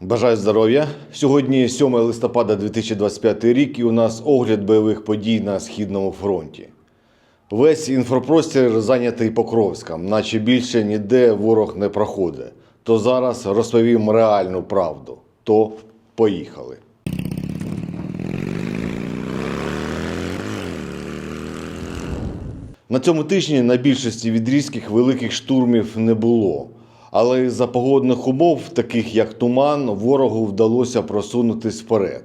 Бажаю здоров'я. Сьогодні 7 листопада 2025 рік і у нас огляд бойових подій на Східному фронті. Весь інфопростір зайнятий Покровськом, наче більше ніде ворог не проходить. То зараз розповім реальну правду. То поїхали. На цьому тижні на більшості відрізків великих штурмів не було. Але із-за погодних умов, таких як туман, ворогу вдалося просунутись вперед.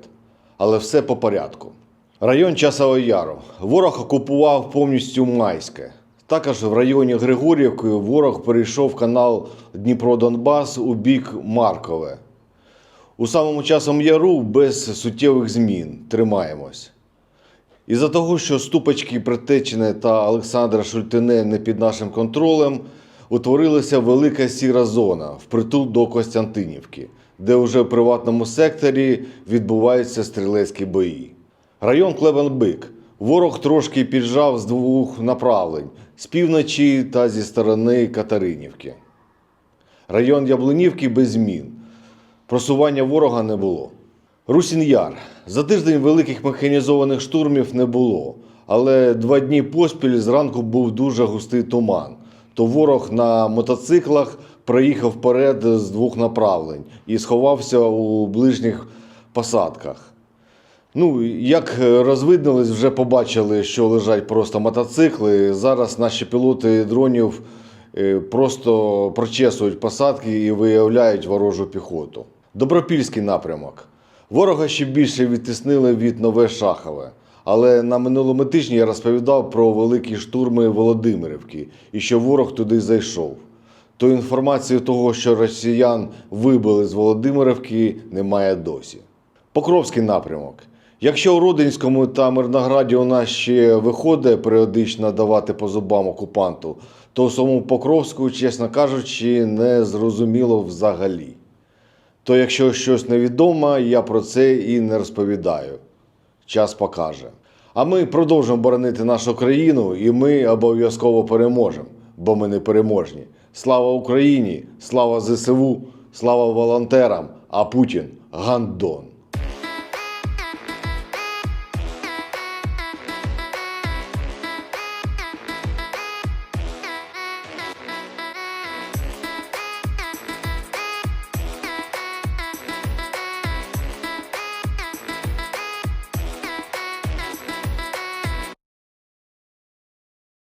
Але все по порядку. Район Часового Яру. Ворог окупував повністю Майське. Також в районі Григорівки ворог перейшов канал Дніпро-Донбас у бік Маркове. У самому часом яру без суттєвих змін. Тримаємось. Із-за того, що ступочки Притечне та Олександра Шультине не під нашим контролем, утворилася велика сіра зона впритул до Костянтинівки, де вже в приватному секторі відбуваються стрілецькі бої. Район Клебенбик. Ворог трошки піджав з двох направлень з півночі та зі сторони Катеринівки. Район Яблунівки без змін. Просування ворога не було. Русін Яр. За тиждень великих механізованих штурмів не було, але два дні поспіль зранку був дуже густий туман. То ворог на мотоциклах проїхав вперед з двох направлень і сховався у ближніх посадках. Ну, як розвиднились, вже побачили, що лежать просто мотоцикли. Зараз наші пілоти дронів е, просто прочесують посадки і виявляють ворожу піхоту. Добропільський напрямок. Ворога ще більше відтіснили від Нове Шахове. Але на минулому тижні я розповідав про великі штурми Володимирівки і що ворог туди зайшов. То інформації того, що росіян вибили з Володимирівки, немає досі. Покровський напрямок. Якщо у Родинському та Мирнограді у нас ще виходить періодично давати по зубам окупанту, то у самому Покровську, чесно кажучи, не зрозуміло взагалі. То якщо щось невідомо, я про це і не розповідаю. Час покаже. А ми продовжимо боронити нашу країну, і ми обов'язково переможемо, бо ми не переможні. Слава Україні! Слава ЗСУ! Слава волонтерам! А Путін гандон!